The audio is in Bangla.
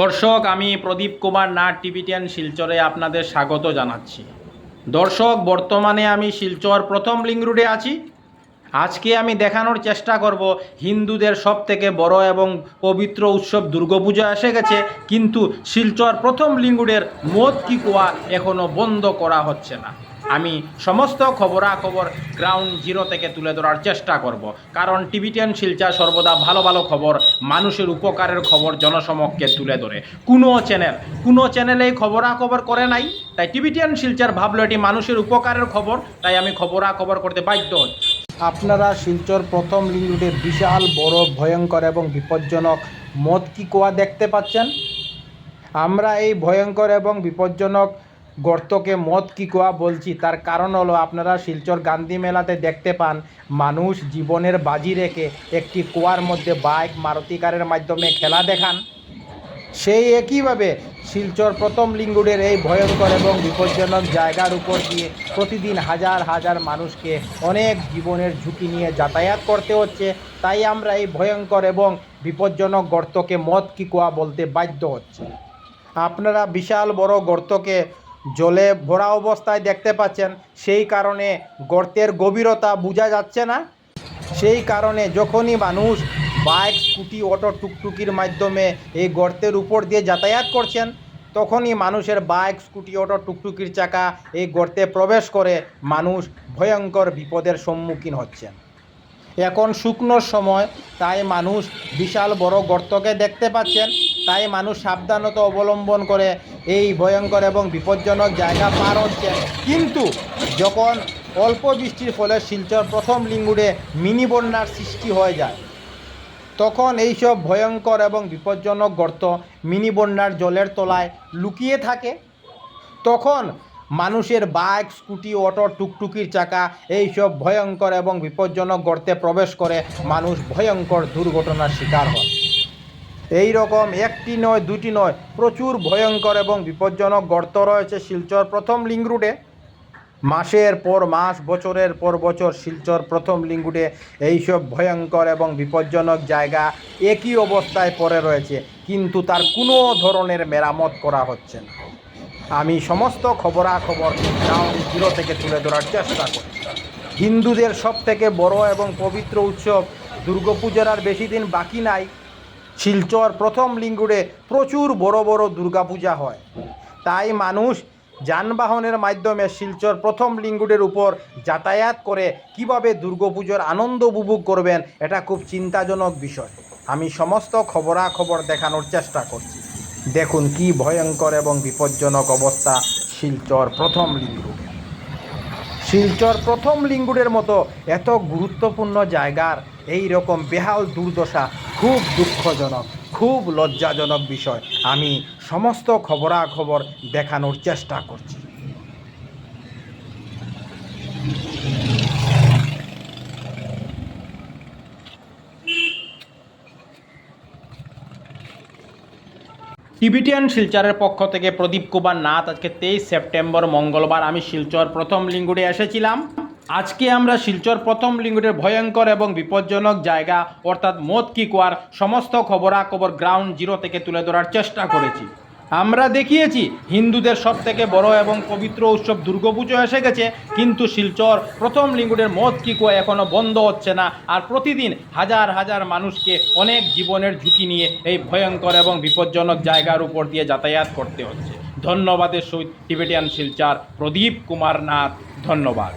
দর্শক, আমি প্রদীপ কুমার নাট টিভিটিয়ান শিলচরে আপনাদের স্বাগত জানাচ্ছি। দর্শক, বর্তমানে আমি শিলচর প্রথম লিঙ্ক রোডে আছি। আজকে আমি দেখানোর চেষ্টা করব হিন্দুদের সব থেকে বড় এবং পবিত্র উৎসব দুর্গাপূজা এসে গেছে, কিন্তু শিলচর প্রথম লিঙ্গুডের মদ কি কুয়া এখনও বন্ধ করা হচ্ছে না। আমি সমস্ত খবরাখবর গ্রাউন্ড জিরো থেকে তুলে ধরার চেষ্টা করব। কারণ টিভি টেন শিলচর সর্বদা ভালো ভালো খবর, মানুষের উপকারের খবর জনসমক্ষে তুলে ধরে। কোনো চ্যানেল কোনো চ্যানেলেই খবরাখবর করে নাই, তাই টিভি টেন শিলচর ভাবলো এটি মানুষের উপকারের খবর, তাই আমি খবরাখবর করতে বাধ্য হচ্ছি। আপনারা শিলচর প্রথম লিঙ্গুডে বিশাল বড় ভয়ঙ্কর এবং বিপজ্জনক মদ কি কুয়া দেখতে পাচ্ছেন? আমরা এই ভয়ঙ্কর এবং বিপজ্জনক গর্তকে মদ কি কুয়া বলছি? তার কারণ হলো আপনারা শিলচর গান্ধী মেলাতে দেখতে পান, মানুষ জীবনের বাজি রেখে একটি কুয়ার মধ্যে বাইক মারুতি কারের মাধ্যমে খেলা দেখান। সেই একইভাবে শিলচর প্রথম লিঙ্গুডের এই ভয়ঙ্কর এবং বিপজ্জনক জায়গার উপর দিয়ে প্রতিদিন হাজার হাজার মানুষকে অনেক জীবনের ঝুঁকি নিয়ে যাতায়াত করতে হচ্ছে। তাই আমরা এই ভয়ঙ্কর এবং বিপজ্জনক গর্তকে মদ কি কুয়া বলতে বাধ্য হচ্ছে। আপনারা বিশাল বড় গর্তকে জলে ভরা অবস্থায় দেখতে পাচ্ছেন, সেই কারণে গর্তের গভীরতা বোঝা যাচ্ছে না। সেই কারণে যখনই মানুষ বাইক, স্কুটি, অটো, টুকটুকির মাধ্যমে এই গর্তের উপর দিয়ে যাতায়াত করছেন, তখনই মানুষের বাইক, স্কুটি, অটো, টুকটুকির চাকা এই গর্তে প্রবেশ করে মানুষ ভয়ঙ্কর বিপদের সম্মুখীন হচ্ছেন। এখন শুকনোর সময়, তাই মানুষ বিশাল বড় গর্তকে দেখতে পাচ্ছেন। তাই মানুষ সাবধানতা অবলম্বন করে এই ভয়ঙ্কর এবং বিপজ্জনক জায়গা পার হচ্ছে। কিন্তু যখন অল্প বৃষ্টির ফলে শিলচর প্রথম লিঙ্গুড়ে মিনি বন্যার সৃষ্টি হয়ে যায়, তখন এইসব ভয়ঙ্কর এবং বিপজ্জনক গর্ত মিনি বন্যার জলের তলায় লুকিয়ে থাকে। তখন মানুষের বাইক, স্কুটি, অটো, টুকটুকির চাকা এইসব ভয়ঙ্কর এবং বিপজ্জনক গর্তে প্রবেশ করে মানুষ ভয়ঙ্কর দুর্ঘটনার শিকার হয়। এই রকম একটি নয়, দুটি নয়, প্রচুর ভয়ঙ্কর এবং বিপজ্জনক গর্ত রয়েছে শিলচর প্রথম লিঙ্ক রুটে। মাসের পর মাস, বছরের পর বছর শিলচর প্রথম লিঙ্গুডে এইসব ভয়ঙ্কর এবং বিপজ্জনক জায়গা একই অবস্থায় পড়ে রয়েছে, কিন্তু তার কোনো ধরনের মেরামত করা হচ্ছে না। আমি সমস্ত খবরাখবর গ্রাউন্ড জিরো থেকে তুলে ধরার চেষ্টা করি। হিন্দুদের সব থেকে বড় এবং পবিত্র উৎসব দুর্গাপূজার আর বেশি দিন বাকি নাই শিলচর প্রথম লিঙ্গুড়ে প্রচুর বড় বড় দুর্গাপূজা হয়। তাই মানুষ যানবাহনের মাধ্যমে শিলচর প্রথম লিঙ্গুডের উপর যাতায়াত করে কীভাবে দুর্গাপুজোর আনন্দ উপভোগ করবেন, এটা খুব চিন্তাজনক বিষয়। আমি সমস্ত খবরাখবর দেখানোর চেষ্টা করছি। দেখুন কি ভয়ঙ্কর এবং বিপজ্জনক অবস্থা শিলচর প্রথম লিঙ্গুড়ে। শিলচর প্রথম লিঙ্গুরের মতো এত গুরুত্বপূর্ণ জায়গার এই রকম বেহাল দুর্দশা খুব দুঃখজনক, খুব লজ্জাজনক বিষয়। আমি সমস্ত খবরাখবর দেখানোর চেষ্টা করছি। টিবিটিয়ান শিলচরের পক্ষ থেকে প্রদীপ কুমার নাথ, আজকে তেইশ সেপ্টেম্বর, মঙ্গলবার। আমি শিলচর প্রথম লিঙ্গুডে এসেছিলাম। আজকে আমরা শিলচর প্রথম লিঙ্গুডের ভয়ঙ্কর এবং বিপজ্জনক জায়গা, অর্থাৎ মদ কি কুয়ার সমস্ত খবরাখবর গ্রাউন্ড জিরো থেকে তুলে ধরার চেষ্টা করেছি। আমরা দেখিয়েছি, হিন্দুদের সব থেকে বড় এবং পবিত্র উৎসব দুর্গাপুজো এসে গেছে, কিন্তু শিলচর প্রথম লিঙ্গুডের মদ কি কুয়া এখনও বন্ধ হচ্ছে না, আর প্রতিদিন হাজার হাজার মানুষকে অনেক জীবনের ঝুঁকি নিয়ে এই ভয়ঙ্কর এবং বিপজ্জনক জায়গার উপর দিয়ে যাতায়াত করতে হচ্ছে। ধন্যবাদের সহিত টিবেটিয়ান শিলচার প্রদীপ কুমার নাথ ধন্যবাদ।